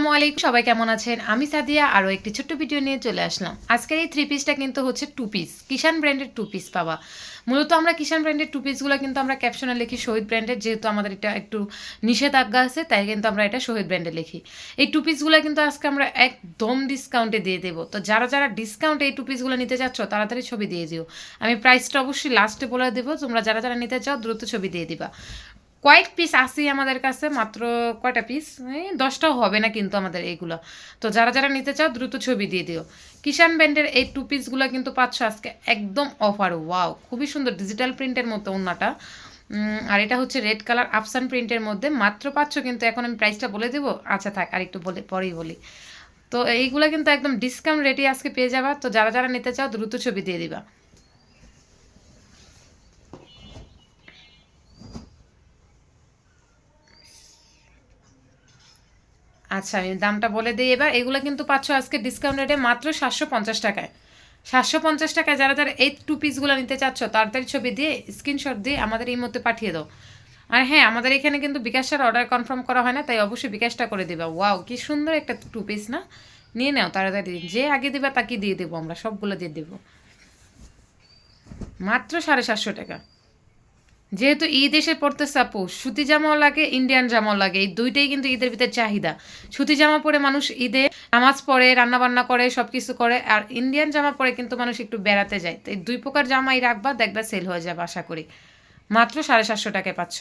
আসসালামু আলাইকুম, সবাই কেমন আছেন? আমি সাদিয়া, আরও একটি ছোট্ট ভিডিও নিয়ে চলে আসলাম। আজকের এই থ্রি পিসটা কিন্তু হচ্ছে টু পিস কিষান ব্র্যান্ডের টু পিস পাবা মূলত আমরা কিষান ব্র্যান্ডের টু পিসগুলো কিন্তু আমরা ক্যাপশনে লিখি শহীদ ব্র্যান্ডের যেহেতু আমাদের এটা একটু নিষেধাজ্ঞা আছে, তাই কিন্তু আমরা এটা শহীদ ব্র্যান্ডে লিখি। এই টু পিসগুলো কিন্তু আজকে আমরা একদম ডিসকাউন্টে দিয়ে দেবো। তো যারা যারা ডিসকাউন্টে এই টু পিসগুলো নিতে চাচ্ছ, তাড়াতাড়ি ছবি দিয়ে দিও আমি প্রাইসটা অবশ্যই লাস্টে বলে দেবো, তোমরা যারা যারা নিতে চাও, দ্রুত ছবি দিয়ে দিবা। কয়েক পিস আসি আমাদের কাছে, মাত্র কয়টা পিস দশটাও হবে না কিন্তু আমাদের এইগুলো। তো যারা যারা নিতে চাও, দ্রুত ছবি দিয়ে দিও। কিষান ব্যান্ডের এই টু পিসগুলো কিন্তু পাচ্ছ আজকে একদম অফার ওয়াও খুবই সুন্দর ডিজিটাল প্রিন্টের মতো ওনাটা আর এটা হচ্ছে রেড কালার আফসান প্রিন্টের মধ্যে। মাত্র পাচ্ছ কিন্তু এখন আমি প্রাইসটা বলে দেবো। আচ্ছা থাক, আর একটু বলে, পরেই বলি। তো এইগুলো কিন্তু একদম ডিসকাউন্ট রেটে আজকে পেয়ে যাবা। তো যারা যারা নিতে চাও, দ্রুত ছবি দিয়ে দিবা। আচ্ছা আমি দামটা বলে দিই এবার। এগুলো কিন্তু পাচ্ছ আজকে ডিসকাউন্ট রেটে মাত্র সাতশো পঞ্চাশ টাকায়। সাতশো পঞ্চাশ টাকায় যারা যারা এই টু পিসগুলো নিতে চাচ্ছ, তাড়াতাড়ি ছবি দিয়ে স্ক্রিনশট দিয়ে আমাদের এই মধ্যে পাঠিয়ে দাও। আর হ্যাঁ আমাদের এখানে কিন্তু বিকাশটার অর্ডার কনফার্ম করা হয় না, তাই অবশ্যই বিকাশটা করে দিবা। ওয়াও কি সুন্দর একটা টু পিস না? নিয়ে নাও তাড়াতাড়ি। যে আগে দিবা তাকে দিয়ে দেবো আমরা, সবগুলো দিয়ে দেবো। মাত্র সাড়ে সাতশো টাকা। যেহেতু ঈদ এসে পড়তে সাপোজ সুতি জামাও লাগে ইন্ডিয়ান জামাও লাগে, এই দুইটাই কিন্তু ঈদের ভিতরে চাহিদা। সুতি জামা পরে মানুষ ঈদে নামাজ পড়ে রান্না বান্না করে সব কিছু করে, আর ইন্ডিয়ান জামা পরে কিন্তু মানুষ একটু বেড়াতে যায়। তো এই দুই প্রকার জামাই রাখবা, দেখবা সেল হয়ে যাবে, আশা করি। মাত্র সাড়ে সাতশো টাকায় পাচ্ছ।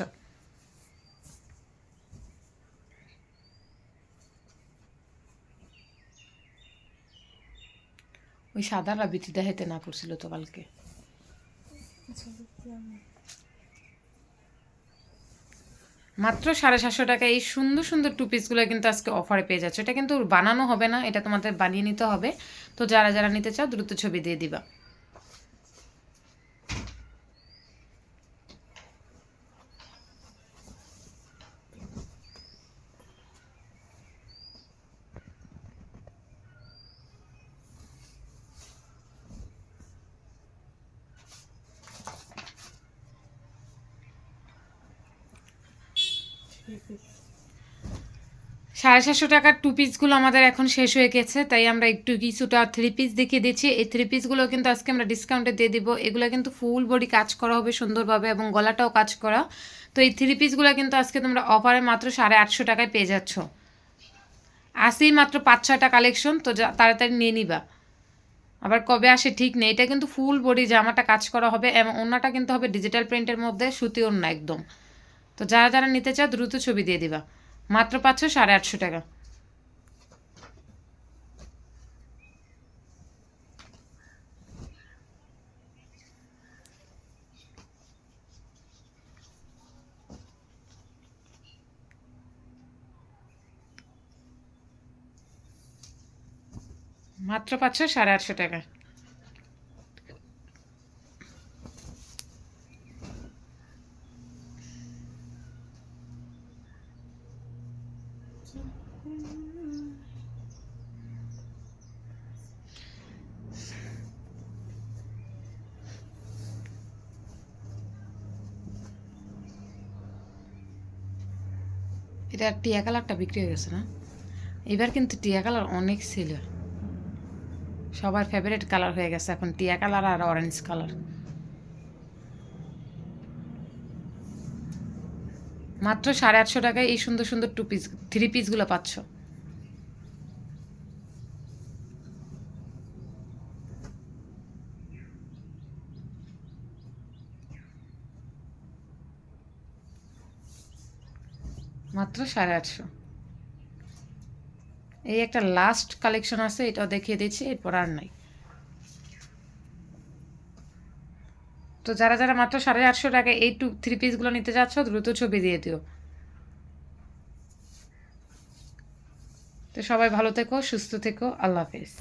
ওই সাদা রাবিতি দেখাইতে না করছিল তো কালকে। মাত্র সাড়ে সাতশো টাকা। এই সুন্দর সুন্দর টু পিসগুলো কিন্তু আজকে অফারে পেয়ে যাচ্ছে। এটা কিন্তু বানানো হবে না, এটা তোমাদের বানিয়ে নিতে হবে। তো যারা যারা নিতে চাও, দ্রুত ছবি দিয়ে দিবা। সাড়ে সাতশো টাকার টু পিসগুলো আমাদের এখন শেষ হয়ে গেছে, তাই আমরা একটু কিছুটা থ্রি পিস দেখিয়ে দিচ্ছি। এই থ্রি পিসগুলো কিন্তু আজকে আমরা ডিসকাউন্টে দিয়ে দিব। এগুলো কিন্তু ফুল বডি কাজ করা হবে সুন্দরভাবে এবং গলাটাও কাজ করা। তো এই থ্রি পিসগুলো কিন্তু আজকে তোমরা অফারে মাত্র সাড়ে আটশো টাকায় পেয়ে যাচ্ছ। আসেই মাত্র পাঁচ ছয়টা কালেকশন তো তাড়াতাড়ি নিয়ে নিবা। আবার কবে আসে ঠিক নেই, এটা কিন্তু ফুল বডি জামাটা কাজ করা হবে এবং ওনাটা কিন্তু হবে ডিজিটাল প্রিন্টের মধ্যে, সুতি ওড়না একদম। তো যারা যারা নিতে চাও দ্রুত ছবি দিয়ে দিবা। মাত্র পাচ্ছ সাড়ে আটশো টাকা। মাত্র পাচ্ছ সাড়ে আটশো টাকা। এটা টিয়া কালারটা বিক্রি হয়ে গেছে না? এবার কিন্তু টিয়া কালার অনেক ছিল সবার ফেভারিট কালার হয়ে গেছে এখন টিয়া কালার আর অরেঞ্জ কালার মাত্র সাড়ে আটশো টাকায় এই সুন্দর সুন্দর টু পিস থ্রি পিসগুলো পাচ্ছ। মাত্র সাড়ে আটশো। এই একটা লাস্ট কালেকশন আছে, এটাও দেখিয়ে দিচ্ছি, এরপর আর নাই। তো যারা যারা মাত্র সাড়ে আটশো টাকা এই টু থ্রি পিসগুলো নিতে যাচ্ছ, দ্রুত ছবি দিয়ে দিও। তো সবাই ভালো থেকো, সুস্থ থেকো, আল্লাহ হাফেজ।